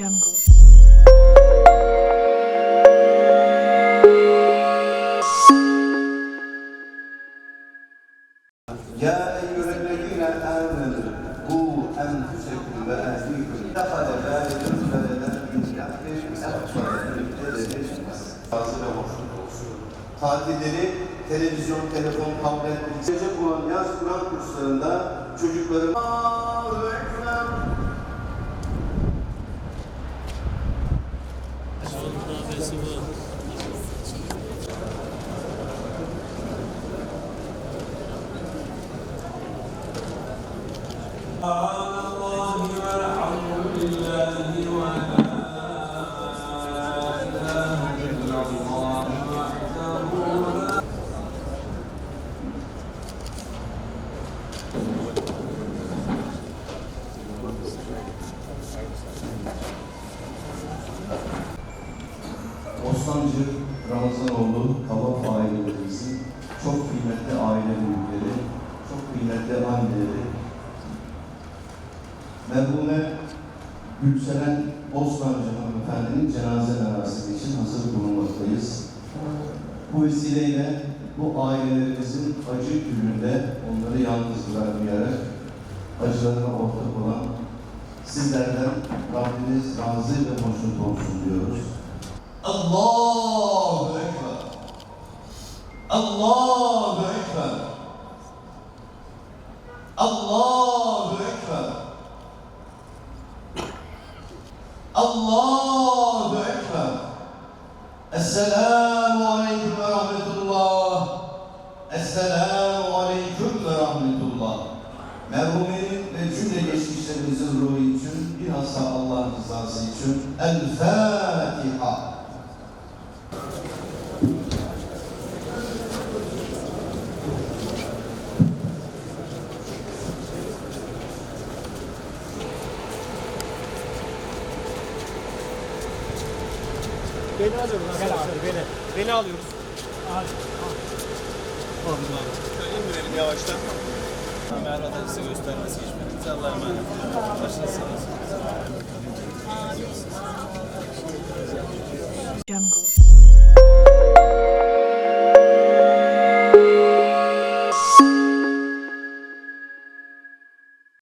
jungle. يا أيها الذين آمنوا قوا أنفسكم وأهليكم دخل ذلك بلدا من تحت Tatilleri televizyon, telefon, tablet, bilgisayar olan yaz Kur'an kurslarında çocukları Bostancı Ramazanoğlu Kavak ailelerimizin merhume Gülseren Bostancı hanımefendinin cenaze merasimi için hazır bulunmaktayız. Bu vesileyle bu ailelerimizin acı gününde onları yalnız bırakmayarak acılarına ortak olan sizlerden Rabbimiz razı ve hoşnut olsun diyoruz. Allahu Ekber. Allahu Ekber. Allahu Ekber. Allahu Ekber. Esselamu Aleyküm ve Rahmetullah. Esselamu Aleyküm ve Rahmetullah. Merhumenin ve cümle geçmişlerimizin ruhu için, bilhassa Allah rızası için El Fatiha. Beni alıyoruz beni. Beni alıyoruz. İndirelim yavaştan. Merhaba size göstermesi geçmenize Allah'a emanet olun. Başlasınız. Jungle.